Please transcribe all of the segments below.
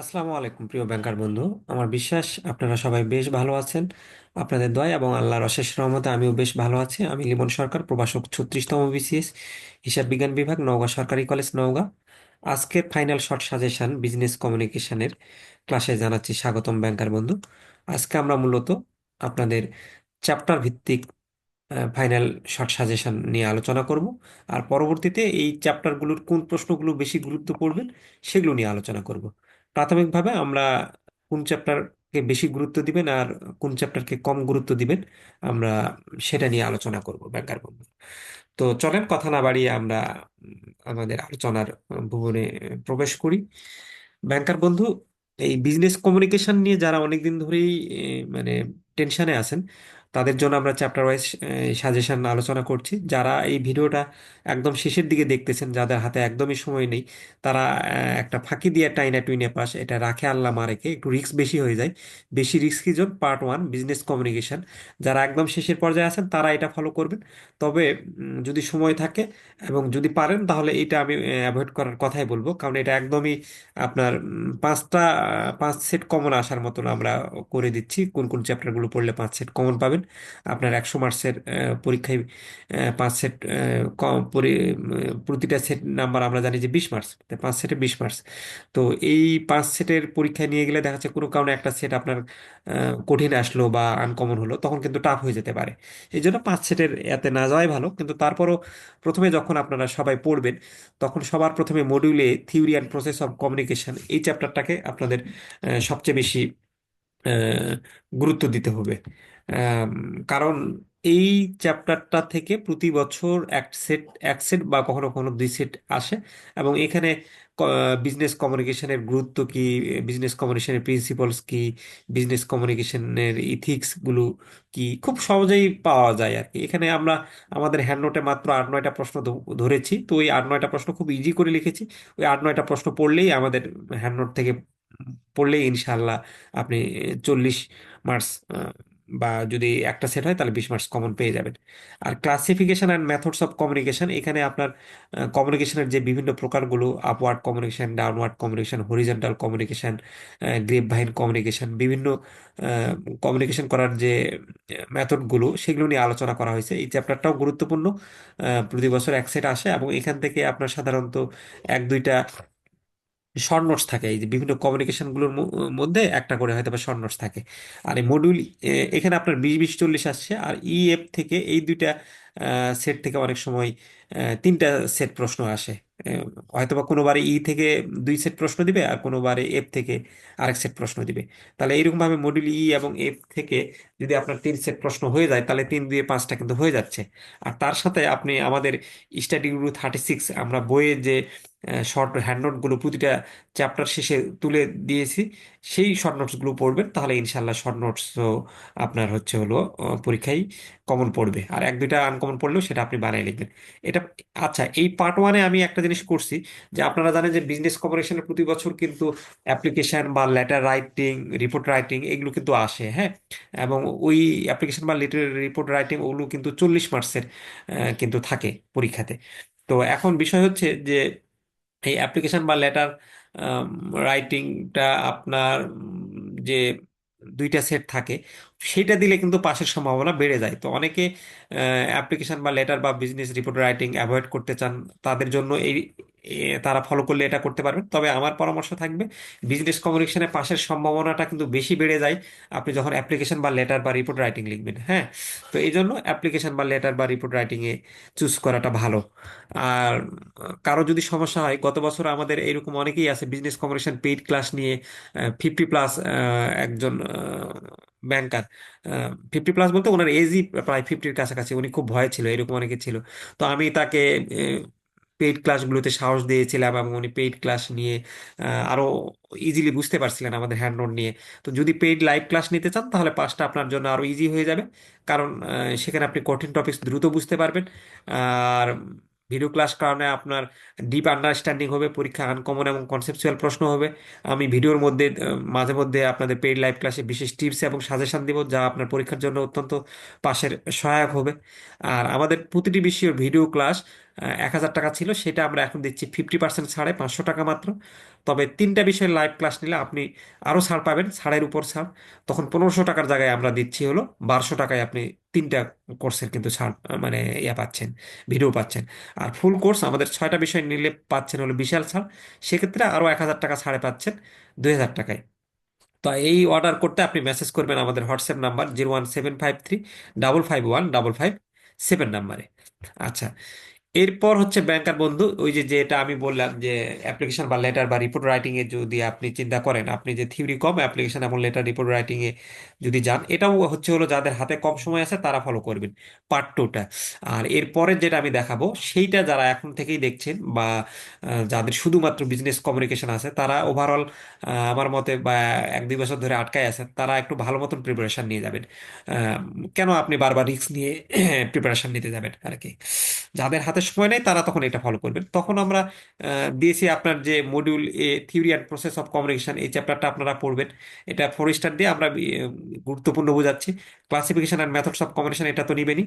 আসসালামু আলাইকুম, প্রিয় ব্যাংকার বন্ধু। আমার বিশ্বাস, আপনারা সবাই বেশ ভালো আছেন। আপনাদের দয়া এবং আল্লাহর অশেষ রহমতে আমিও বেশ ভালো আছি। আমি লিমন সরকার, প্রভাষক ছত্রিশতম বিসিএস, হিসাব বিজ্ঞান বিভাগ, নওগাঁ সরকারি কলেজ, নওগাঁ। আজকের ফাইনাল শর্ট সাজেশন বিজনেস কমিউনিকেশনের ক্লাসে জানাচ্ছি স্বাগতম ব্যাংকার বন্ধু। আজকে আমরা মূলত আপনাদের চ্যাপ্টার ভিত্তিক ফাইনাল শর্ট সাজেশন নিয়ে আলোচনা করব। আর পরবর্তীতে এই চ্যাপ্টারগুলোর কোন প্রশ্নগুলো বেশি গুরুত্ব পড়বে সেগুলো নিয়ে আলোচনা করব। প্রাথমিকভাবে আমরা কোন চ্যাপ্টারকে বেশি গুরুত্ব দিবেন আর কোন চ্যাপ্টারকে কম গুরুত্ব দিবেন, আমরা সেটা নিয়ে আলোচনা করব ব্যাংকার বন্ধু। তো চলেন কথা না বাড়িয়ে আমরা আমাদের আলোচনার ভুবনে প্রবেশ করি। ব্যাংকার বন্ধু, এই বিজনেস কমিউনিকেশন নিয়ে যারা অনেকদিন ধরেই মানে টেনশনে আছেন তাদের জন্য আমরা চ্যাপ্টার ওয়াইজ সাজেশন আলোচনা করছি। যারা এই ভিডিওটা একদম শেষের দিকে দেখতেছেন, যাদের হাতে একদমই সময় নেই, তারা একটা ফাঁকি দিয়ে টাইনা টুইনে পাস, এটা রাখে আল্লাহ মারেকে, একটু রিস্ক বেশি হয়ে যায়। বেশি risky zone part one business communication যারা একদম শেষের পর্যায়ে আছেন, তারা এটা ফলো করবেন। তবে যদি সময় থাকে এবং যদি পারেন, তাহলে এটা আমি অ্যাভয়েড করার কথাই বলব। কারণ এটা একদমই আপনার পাঁচটা, পাঁচ সেট কমন আসার মতন আমরা করে দিচ্ছি। কোন কোন চ্যাপ্টারগুলো পড়লে পাঁচ সেট কমন পাবেন। আপনার একশো মার্কসের পরীক্ষায় পাঁচ সেট প্রতিটা সেট নাম্বার আমরা জানি যে বিশ মার্কস। পাঁচ সেটে বিশ মার্কস। তো এই পাঁচ সেটের পরীক্ষায় নিয়ে গেলে দেখা যাচ্ছে কোনো কারণে একটা সেট আপনার কঠিন আসলো বা আনকমন হলো, তখন কিন্তু টাফ হয়ে যেতে পারে। এই জন্য পাঁচ সেটের এতে না যাওয়াই ভালো। কিন্তু তারপরও প্রথমে যখন আপনারা সবাই পড়বেন, তখন সবার প্রথমে মডিউলে theory and process of communication এই চ্যাপ্টারটাকে আপনাদের সবচেয়ে বেশি গুরুত্ব দিতে হবে। কারণ এই চ্যাপ্টারটা থেকে প্রতি বছর এক সেট এক সেট বা কখনো কখনো দুই সেট আসে। এবং এখানে বিজনেস কমিউনিকেশনের গুরুত্ব কি বিজনেস কমিউনিকেশনের প্রিন্সিপালস কি বিজনেস কমিউনিকেশনের ইথিক্সগুলো কি, খুব সহজেই পাওয়া যায় আর কি। এখানে আমরা, আমাদের হ্যান্ড নোটে মাত্র আট, নয়টা প্রশ্ন ধরেছি। তো ওই আট, নয়টা প্রশ্ন খুব ইজি করে লিখেছি। ওই আট, নয়টা প্রশ্ন পড়লেই আমাদের হ্যান্ড নোট থেকে পড়লেই ইনশাল্লাহ আপনি চল্লিশ মার্কস বা যদি একটা সেট হয়, তাহলে বিশ মার্কস কমন পেয়ে যাবেন। আর classification and methods of communication এখানে আপনার কমিউনিকেশনের যে বিভিন্ন প্রকারগুলো upward communication downward communication horizontal communication grape vine communication বিভিন্ন কমিউনিকেশন করার যে মেথডগুলো সেগুলো নিয়ে আলোচনা করা হয়েছে। এই চ্যাপ্টারটাও গুরুত্বপূর্ণ। প্রতি বছর এক সেট আসে এবং এখান থেকে আপনার সাধারণত এক, দুইটা শর্ট থাকে। এই যে বিভিন্ন কমিউনিকেশনগুলোর মধ্যে একটা করে হয়তো বা শর্ট নোটস থাকে। আর এই মডিউল এখানে আপনার বিশ বিশ, চল্লিশ আসছে। আর ই এফ থেকে এই দুইটা সেট থেকে অনেক সময় তিনটা সেট প্রশ্ন আসে। হয়তোবা কোনোবারে ই থেকে দুই সেট প্রশ্ন দিবে আর কোনোবারে এফ থেকে আরেক সেট প্রশ্ন দিবে। তাহলে এইরকমভাবে মডিউল ই এবং এফ থেকে যদি আপনার তিন সেট প্রশ্ন হয়ে যায়, তাহলে তিন দুয়ে পাঁচটা কিন্তু হয়ে যাচ্ছে। আর তার সাথে আপনি আমাদের স্টাডি গ্রুপ থার্টি সিক্স আমরা বইয়ে যে শর্ট হ্যান্ড নোটগুলো প্রতিটা চ্যাপ্টার শেষে তুলে দিয়েছি, সেই শর্ট নোটসগুলো পড়বেন, তাহলে ইনশাল্লাহ শর্ট নোটসও আপনার হচ্ছে হলো পরীক্ষায় কমন পড়বে। আর এক, দুইটা আনকমন পড়লেও সেটা আপনি বানিয়ে লিখবেন। এটা আচ্ছা এই পার্ট ওয়ানে আমি একটা জিনিস করছি যে আপনারা জানেন যে বিজনেস কর্পোরেশনের প্রতি বছর কিন্তু অ্যাপ্লিকেশন বা লেটার রাইটিং রিপোর্ট রাইটিং এগুলো কিন্তু আসে হ্যাঁ? এবং ওই অ্যাপ্লিকেশন বা লেটার রিপোর্ট রাইটিং ওগুলো কিন্তু চল্লিশ মার্কসের কিন্তু থাকে পরীক্ষাতে। তো এখন বিষয় হচ্ছে যে এই অ্যাপ্লিকেশন বা লেটার রাইটিংটা আপনার যে দুইটা সেট থাকে সেটা দিলে কিন্তু পাশের সম্ভাবনা বেড়ে যায়। তো অনেকে অ্যাপ্লিকেশন বা লেটার বা বিজনেস রিপোর্ট রাইটিং অ্যাভয়েড করতে চান, তাদের জন্য এই তারা ফলো করলে এটা করতে পারবেন। তবে আমার পরামর্শ থাকবে বিজনেস কমিউনিকেশনে পাশের সম্ভাবনাটা কিন্তু বেশি বেড়ে যায়, আপনি যখন অ্যাপ্লিকেশন বা লেটার বা রিপোর্ট রাইটিং লিখবেন হ্যাঁ? তো এই জন্য অ্যাপ্লিকেশন বা লেটার বা রিপোর্ট রাইটিংয়ে চুজ করাটা ভালো। আর, কারও যদি সমস্যা হয়, গত বছর আমাদের এরকম অনেকেই আছে বিজনেস কমিউনিকেশন পেইড ক্লাস নিয়ে ফিফটি প্লাস একজন ব্যাংকার। ফিফটি প্লাস বলতে ওনার এজই প্রায় ফিফটির কাছাকাছি। উনি খুব ভয় ছিল, এরকম অনেকে ছিল। তো আমি তাকে পেইড ক্লাসগুলোতে সাহস দিয়েছিলাম এবং উনি পেইড ক্লাস নিয়ে আরও ইজিলি বুঝতে পারছিলেন আমাদের হ্যান্ড নোট নিয়ে। তো যদি পেইড লাইভ ক্লাস নিতে চান, তাহলে পাসটা আপনার জন্য আরও ইজি হয়ে যাবে। কারণ সেখানে আপনি কঠিন টপিকস দ্রুত বুঝতে পারবেন। আর ভিডিও ক্লাস কারণে আপনার ডিপ আন্ডারস্ট্যান্ডিং হবে, পরীক্ষা আনকমন এবং কনসেপচুয়াল প্রশ্ন হবে। আমি ভিডিওর মধ্যে মাঝে মধ্যে আপনাদের পেইড লাইভ ক্লাসে বিশেষ টিপস এবং সাজেশান দিব যা আপনার পরীক্ষার জন্য অত্যন্ত পাশের সহায়ক হবে। আর আমাদের প্রতিটি বিষয়ের ভিডিও ক্লাস এক হাজার টাকা ছিল, সেটা আমরা এখন দিচ্ছি ফিফটি পার্সেন্ট ছাড়ে, পাঁচশো টাকা মাত্র। তবে তিনটা বিষয়ে লাইভ ক্লাস নিলে আপনি আরও ছাড় পাবেন, ছাড়ের উপর ছাড়। তখন পনেরোশো টাকার জায়গায় আমরা দিচ্ছি হলো বারোশো টাকায় আপনি তিনটা কোর্সের কিন্তু ছাড় মানে ইয়া পাচ্ছেন ভিডিও পাচ্ছেন। আর ফুল কোর্স আমাদের ছয়টা বিষয় নিলে পাচ্ছেন হলো বিশাল ছাড়। সেক্ষেত্রে আরও এক হাজার টাকা ছাড়ে পাচ্ছেন দুই হাজার টাকায়। তো এই অর্ডার করতে আপনি মেসেজ করবেন আমাদের WhatsApp number zero one seven five three double five one double five seven নাম্বারে আচ্ছা এরপর হচ্ছে ব্যাংকার বন্ধু, ওই যে যেটা আমি বললাম যে অ্যাপ্লিকেশন বা লেটার বা রিপোর্ট রাইটিং এ যদি আপনি চিন্তা করেন, আপনি যে থিওরি কম অ্যাপ্লিকেশন এবং লেটার রিপোর্ট রাইটিং এ যদি যান, এটাও হচ্ছে হলো যাদের হাতে কম সময় আছে তারা ফলো করবেন পার্ট টুটা আর এরপরে যেটা আমি দেখাবো, সেইটা যারা এখন থেকেই দেখছেন বা যাদের শুধুমাত্র বিজনেস কমিউনিকেশন আছে, তারা ওভারঅল আমার মতে বা এক দুই বছর ধরে আটকায় আছেন, তারা একটু ভালো মতন প্রিপারেশন নিয়ে যাবেন। কেন আপনি বারবার রিস্ক নিয়ে প্রিপারেশন নিতে যাবেন আর কি যাদের হাতে সময় নেই তারা তখন এটা ফলো করবেন। তখন আমরা দিয়েছি আপনার যে module A theory and process of communication এই চ্যাপ্টারটা আপনারা পড়বেন। এটা ফোর স্টার দিয়ে আমরা গুরুত্বপূর্ণ বোঝাচ্ছি। Classification and methods of communication এটা তো নিবেনই।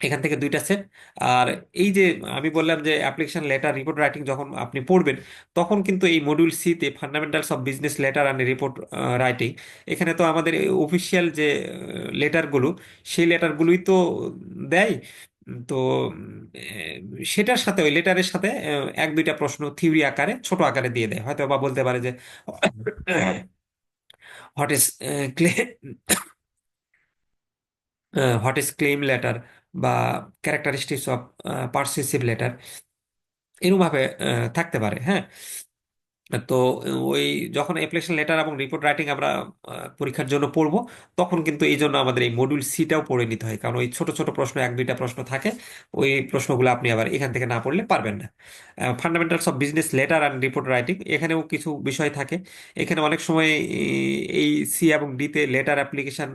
এখান থেকে দুইটা সেট আর এই যে আমি বললাম যে অ্যাপ্লিকেশন লেটার রিপোর্ট রাইটিং যখন আপনি পড়বেন, তখন কিন্তু এই মডিউল সিতে fundamentals of business letter and report writing এখানে তো আমাদের অফিসিয়াল যে লেটারগুলো সেই লেটারগুলোই তো দেয়। তো সেটার সাথে ওই লেটারের সাথে এক দুইটা প্রশ্ন থিওরি আকারে ছোট আকারে দিয়ে দেয়। হয়তো বা বলতে পারে যে what is what is claim letter বা ক্যারেক্টারিস্টিক্স অফ পারসুয়েসিভ লেটার এরকম ভাবে আহ, থাকতে পারে হ্যাঁ? তো ওই যখন অ্যাপ্লিকেশন লেটার এবং রিপোর্ট রাইটিং আমরা পরীক্ষার জন্য পড়ব, তখন কিন্তু এই জন্য আমাদের এই মডিউল সিটাও পড়ে নিতে হয়। কারণ ওই ছোট ছোট প্রশ্ন, এক দুইটা প্রশ্ন থাকে, ওই প্রশ্নগুলো আপনি আবার এখান থেকে না পড়লে পারবেন না। Fundamentals of business letter and report writing এখানেও কিছু বিষয় থাকে। এখানে অনেক সময় এই সি এবং ডিতে লেটার অ্যাপ্লিকেশন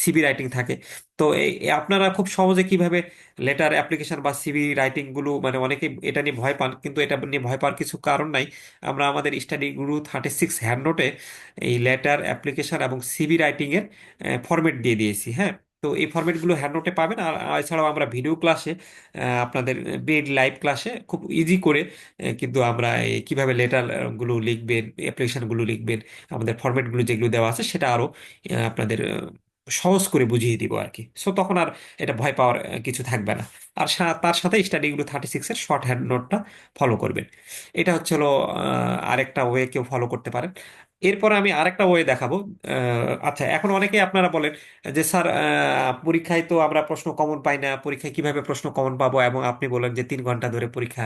সিবি রাইটিং থাকে। তো এই আপনারা খুব সহজে কীভাবে লেটার অ্যাপ্লিকেশন বা সিভি রাইটিংগুলো মানে অনেকে এটা নিয়ে ভয় পান, কিন্তু এটা নিয়ে ভয় পাওয়ার কিছু কারণ নাই। আমরা আমাদের স্টাডি গুরু থার্টি সিক্স হ্যান্ড নোটে এই লেটার অ্যাপ্লিকেশন এবং সিভি রাইটিংয়ের এর ফরম্যাট দিয়ে দিয়েছি হ্যাঁ? তো এই ফরম্যাটগুলো নোটে পাবেন, আর এছাড়াও আমরা ভিডিও ক্লাসে আপনাদের পেড লাইভ ক্লাসে খুব ইজি করে কিন্তু আমরা কীভাবে লেটারগুলো লিখবেন অ্যাপ্লিকেশনগুলো লিখবেন, আমাদের ফরম্যাটগুলো যেগুলো দেওয়া আছে সেটা আরও আপনাদের সহজ করে বুঝিয়ে দিব আর কি সো তখন আর এটা ভয় পাওয়ার কিছু থাকবে না। আর তার সাথে স্টাডিগুলো থার্টি সিক্সের শর্ট হ্যান্ড নোটটা ফলো করবেন। এটা হচ্ছে হলো আরেকটা ওয়ে কেউ ফলো করতে পারেন। এরপরে আমি আরেকটা ওয়ে দেখাবো। আচ্ছা এখন অনেকেই আপনারা বলেন যে, স্যার পরীক্ষায় তো আমরা প্রশ্ন কমন পাই না। পরীক্ষায় কীভাবে প্রশ্ন কমন পাবো? এবং আপনি বলেন যে, তিন ঘণ্টা ধরে পরীক্ষা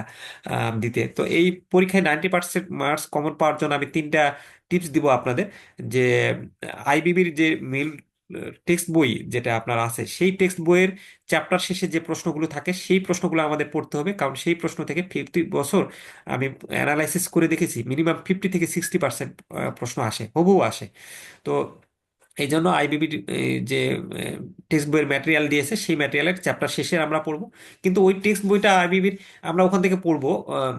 দিতে। তো এই পরীক্ষায় নাইনটি পার্সেন্ট মার্কস কমন পাওয়ার জন্য আমি তিনটা টিপস দিব আপনাদের। যে, আইবিবির যে মিল টেক্সট বই যেটা আপনার আছে, সেই টেক্সট বইয়ের চ্যাপ্টার শেষে যে প্রশ্নগুলো থাকে, সেই প্রশ্নগুলো আমাদের পড়তে হবে। কারণ সেই প্রশ্ন থেকে ফিফটি বছর আমি অ্যানালাইসিস করে দেখেছি মিনিমাম ফিফটি থেকে সিক্সটি পার্সেন্ট প্রশ্ন আসে হবু আসে। তো এই জন্য আইবিবি যে টেক্সট বইয়ের ম্যাটেরিয়াল দিয়েছে, সেই ম্যাটেরিয়ালের চ্যাপ্টার শেষে আমরা পড়ব। কিন্তু ওই টেক্সট বইটা আইবিবির আমরা ওখান থেকে পড়ব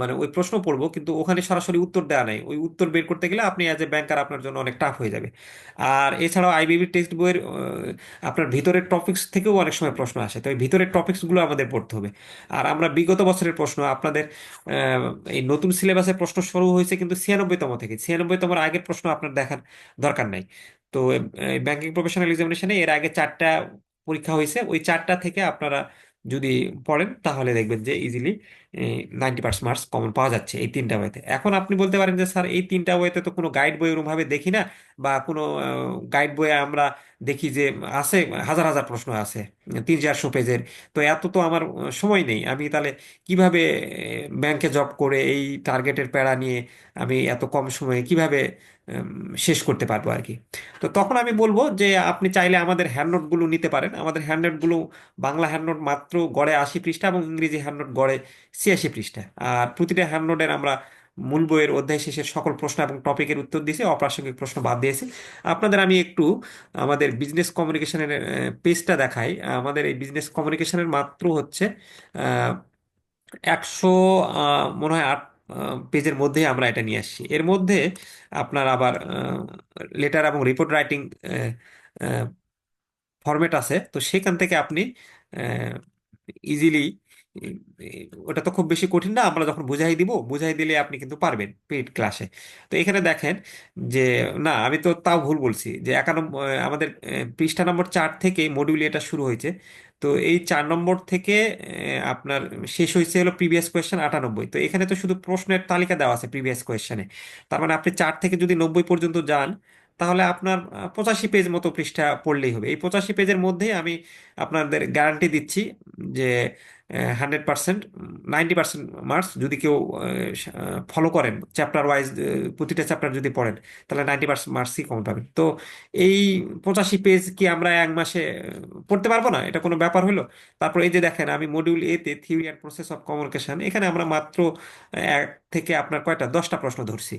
মানে ওই প্রশ্ন পড়ব, কিন্তু ওখানে সরাসরি উত্তর দেওয়া নাই। ওই উত্তর বের করতে গেলে আপনি অ্যাজ এ ব্যাংকার আপনার জন্য অনেক টাফ হয়ে যাবে। আর এছাড়াও আইবিবির টেক্সট বইয়ের আপনার ভিতরের টপিক্স থেকেও অনেক সময় প্রশ্ন আসে। তো এই ভিতরের টপিক্সগুলো আমাদের পড়তে হবে। আর আমরা বিগত বছরের প্রশ্ন, আপনাদের এই নতুন সিলেবাসের প্রশ্ন শুরু হয়েছে কিন্তু ছিয়ানব্বইতম থেকে। ছিয়ানব্বইতম আগের প্রশ্ন আপনার দেখার দরকার নাই। তো ব্যাংকিং প্রফেশনাল এক্সামিনেশনে এর আগে চারটা পরীক্ষা হয়েছে। ওই চারটা থেকে আপনারা যদি পড়েন, তাহলে দেখবেন যে easily ninety percent marks common পাওয়া যাচ্ছে এই তিনটা বইতে। এখন আপনি বলতে পারেন যে, স্যার, এই তিনটা বইতে তো কোনো গাইড বই ওরকমভাবে দেখি না বা কোনো গাইড বইয়ে আমরা দেখি যে আছে, হাজার হাজার প্রশ্ন আছে, তিন চারশো পেজের। তো এত তো আমার সময় নেই। আমি তাহলে কীভাবে ব্যাংকে জব করে এই টার্গেটের প্যারা নিয়ে আমি এত কম সময়ে কীভাবে শেষ করতে পারব আর কি? তো তখন আমি বলব যে আপনি চাইলে আমাদের হ্যান্ডনোটগুলো নিতে পারেন। আমাদের হ্যান্ডনোটগুলো বাংলা হ্যান্ডনোট মাত্র গড়ে আশি পৃষ্ঠা এবং ইংরেজি হ্যান্ডনোট গড়ে ছিয়াশি পৃষ্ঠা। আর প্রতিটা হ্যান্ডনোটের আমরা মূল বইয়ের অধ্যায় শেষের সকল প্রশ্ন এবং টপিকের উত্তর দিয়েছি, অপ্রাসঙ্গিক প্রশ্ন বাদ দিয়েছি আপনাদের আমি একটু আমাদের বিজনেস কমিউনিকেশনের পেজটা দেখাই। আমাদের এই বিজনেস কমিউনিকেশনের মাত্র হচ্ছে একশো মনে হয় আট পেজের মধ্যে আমরা এটা নিয়ে আসছি। এর মধ্যে আপনার আবার লেটার এবং রিপোর্ট রাইটিং ফরম্যাট আছে। তো সেখান থেকে আপনি ইজিলি ওটা তো খুব বেশি কঠিন না, আমরা যখন বুঝাই দিব, বুঝাই দিলে আপনি কিন্তু পারবেন পেইড ক্লাসে তো এখানে দেখেন যে, না, আমি তো তাও ভুল বলছি যে একানব্বই আমাদের পৃষ্ঠা নম্বর চার থেকে মডিউল এটা শুরু হয়েছে। তো এই চার নম্বর থেকে আপনার শেষ হয়েছে হলো প্রিভিয়াস কোয়েশ্চেন আটানব্বই। তো এখানে তো শুধু প্রশ্নের তালিকা দেওয়া আছে প্রিভিয়াস কোয়েশ্চেনে তার মানে আপনি চার থেকে যদি নব্বই পর্যন্ত যান, তাহলে আপনার পঁচাশি পেজ মতো পৃষ্ঠা পড়লেই হবে। এই পঁচাশি পেজের মধ্যেই আমি আপনাদের গ্যারান্টি দিচ্ছি যে hundred percent ninety percent marks যদি কেউ ফলো করেন চ্যাপ্টার ওয়াইজ প্রতিটা চ্যাপ্টার যদি পড়েন, তাহলে নাইনটি পার্সেন্ট মার্কসই কম পাবেন। তো এই পঁচাশি পেজ কি আমরা এক মাসে পড়তে পারব না? এটা কোনো ব্যাপার হলো? তারপর এই যে দেখেন, আমি মডিউল এতে theory and process of communication এখানে আমরা মাত্র এক থেকে আপনার কয়টা? দশটা প্রশ্ন ধরছি।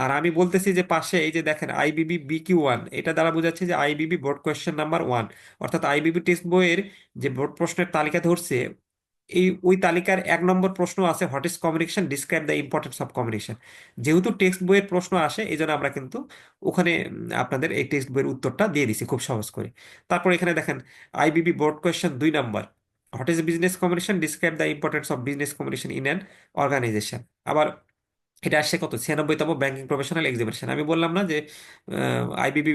আর আমি বলতেছি যে পাশে এই যে দেখেন আইবিবি বিকিউ ওয়ান এটা দ্বারা বোঝাচ্ছে যে IBB board question number one অর্থাৎ আইবিবি টেক্সট বইয়ের যে বোর্ড প্রশ্নের তালিকা ধরছে এই, ওই তালিকার এক নম্বর প্রশ্ন আছে what is communication describe the importance of communication যেহেতু টেক্সট বইয়ের প্রশ্ন আসে এই জন্য আমরা কিন্তু ওখানে আপনাদের এই টেক্সট বইয়ের উত্তরটা দিয়ে দিছি খুব সহজ করে। তারপর এখানে দেখেন আইবিবি বোর্ড কোয়েশ্চেন দুই নম্বর। What is business communication describe the importance of business communication in an organisation আবার এটা আসছে কত? ছিয়ানব্বইতম ব্যাংকিং প্রফেশনাল এক্সামিনেশন আমি বললাম না যে আইবিবি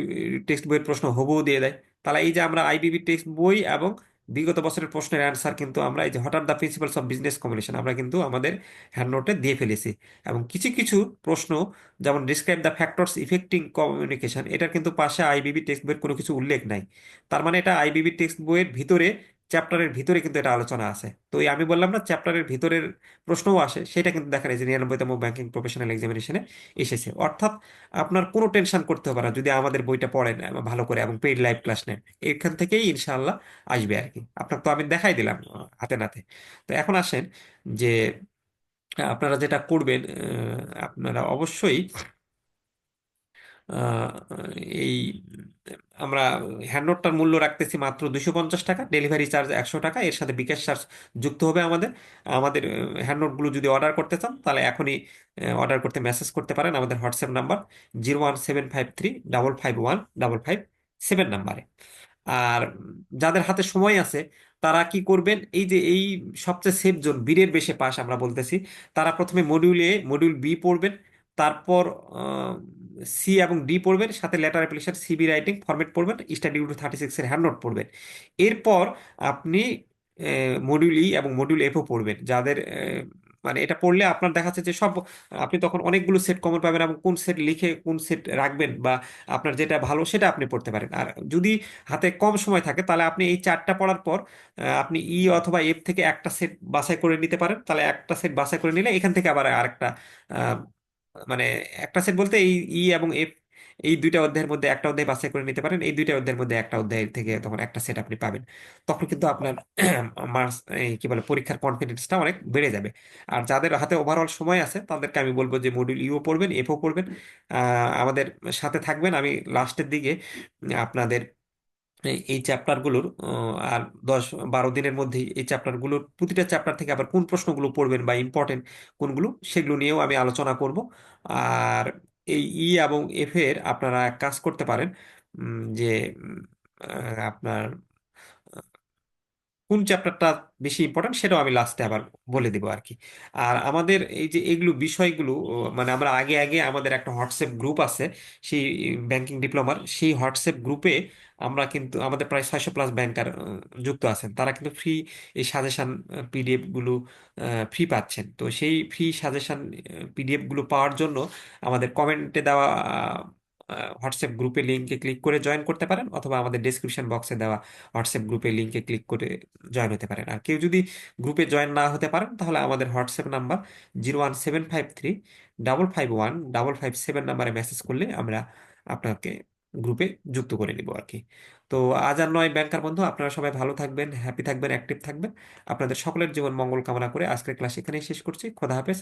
টেক্সট বইয়ের প্রশ্ন হুবহু দিয়ে দেয়। তাহলে এই যে আমরা আইবিবি টেক্সট বই এবং বিগত বছরের প্রশ্নের অ্যান্সার কিন্তু আমরা এই যে আর the principles of business communication আমরা কিন্তু আমাদের হ্যান্ড নোটে দিয়ে ফেলেছি। এবং কিছু কিছু প্রশ্ন যেমন describe the factors affecting communication এটার কিন্তু পাশে আইবিবি টেক্সট বইয়ের কোনো কিছু উল্লেখ নাই। তার মানে এটা আইবিবি টেক্সট বইয়ের ভিতরে চ্যাপ্টারের ভিতরে কিন্তু এটা আলোচনা আছে। তো আমি বললাম না, চ্যাপ্টারের ভিতরের প্রশ্নও আসে, সেটা কিন্তু দেখা যায় যে নিরানব্বইতম ব্যাংকিং প্রফেশনাল এক্সামিনেশনে এসেছে। অর্থাৎ আপনার কোনো টেনশন করতে হবে না, যদি আমাদের বইটা পড়েন ভালো করে এবং পেইড লাইভ ক্লাস নেন, এখান থেকেই ইনশাআল্লাহ আসবে আর কি। আপনার তো আমি দেখাই দিলাম হাতে নাতে। তো এখন আসেন যে, আপনারা যেটা করবেন আপনারা অবশ্যই এই আমরা হ্যান্ডনোটটার মূল্য রাখতেছি মাত্র দুশো পঞ্চাশ টাকা, ডেলিভারি চার্জ একশো টাকা, এর সাথে বিকাশ চার্জ যুক্ত হবে আমাদের। আমাদের হ্যান্ডনোটগুলো যদি অর্ডার করতে চান, তাহলে এখনই অর্ডার করতে মেসেজ করতে পারেন আমাদের WhatsApp number zero one seven five three double five one, double five seven নাম্বারে। আর যাদের হাতে সময় আছে, তারা কি করবেন, এই যে এই সবচেয়ে সেফ জোন বীরের বেশে পাস আমরা বলতেছি, তারা প্রথমে মডিউল এ মডিউল বি পড়বেন, তারপর সি এবং ডি পড়বেন, সাথে letter application CV writing format পড়বেন স্টাডি টু থার্টি সিক্সের হ্যান্ড নোট পড়বেন। এরপর আপনি মডিউল ই এবং মডিউল এফও পড়বেন। যাদের মানে এটা পড়লে আপনার দেখা যাচ্ছে যে সব, আপনি তখন অনেকগুলো সেট কমন পাবেন এবং কোন সেট লিখে কোন সেট রাখবেন বা আপনার যেটা ভালো সেটা আপনি পড়তে পারেন। আর যদি হাতে কম সময় থাকে, তাহলে আপনি এই চারটা পড়ার পর আপনি ই অথবা এফ থেকে একটা সেট বাছাই করে নিতে পারেন। তাহলে একটা সেট বাছাই করে নিলে এখান থেকে আবার আরেকটা মানে একটা সেট বলতে এই ই এবং এফ এই দুইটা অধ্যায়ের মধ্যে একটা অধ্যায় বাছাই করে নিতে পারেন। এই দুইটা অধ্যায়ের মধ্যে একটা অধ্যায় থেকে তখন একটা সেট আপনি পাবেন। তখন কিন্তু আপনার মার্কস কি বলে, পরীক্ষার কনফিডেন্সটা অনেক বেড়ে যাবে। আর যাদের হাতে ওভারঅল সময় আছে, তাদেরকে আমি বলব যে মডিউল ইও পড়বেন এফও পড়বেন। আমাদের সাথে থাকবেন। আমি লাস্টের দিকে আপনাদের এই চ্যাপ্টারগুলোর আর দশ বারো দিনের মধ্যে এই চ্যাপ্টারগুলোর প্রতিটা চ্যাপ্টার থেকে আবার কোন প্রশ্নগুলো পড়বেন বা ইম্পর্টেন্ট কোনগুলো সেগুলো নিয়েও আমি আলোচনা করব। আর এই ই এবং এফ এর আপনারা এক কাজ করতে পারেন যে আপনার কোন চ্যাপ্টারটা বেশি ইম্পর্টেন্ট সেটাও আমি লাস্টে আবার বলে দিব আর কি। আর আমাদের এই যে এগুলো বিষয়গুলো মানে আমরা আগে আগে আমাদের একটা হোয়াটসঅ্যাপ গ্রুপ আছে, সেই ব্যাংকিং ডিপ্লোমার সেই হোয়াটসঅ্যাপ গ্রুপে আমরা কিন্তু আমাদের প্রায় ছয়শো প্লাস ব্যাংকার যুক্ত আছেন। তারা কিন্তু ফ্রি এই সাজেশন পিডিএফগুলো ফ্রি পাচ্ছেন। তো সেই ফ্রি সাজেশান পিডিএফগুলো পাওয়ার জন্য আমাদের কমেন্টে দেওয়া হোয়াটসঅ্যাপ গ্রুপে লিঙ্কে ক্লিক করে জয়েন করতে পারেন অথবা আমাদের ডেসক্রিপশন বক্সে দেওয়া হোয়াটসঅ্যাপ গ্রুপে লিঙ্কে ক্লিক করে জয়েন হতে পারেন। আর কেউ যদি গ্রুপে জয়েন না হতে পারেন, তাহলে আমাদের WhatsApp number zero one seven five three double five one double five seven নাম্বারে মেসেজ করলে আমরা আপনাকে গ্রুপে যুক্ত করে নিব আর কি। তো আজ আর নয়, ব্যাংকার বন্ধু, আপনারা সবাই ভালো থাকবেন হ্যাপি থাকবেন অ্যাক্টিভ থাকবেন। আপনাদের সকলের জীবন মঙ্গল কামনা করে আজকের ক্লাস এখানেই শেষ করছি। খোদা হাফেজ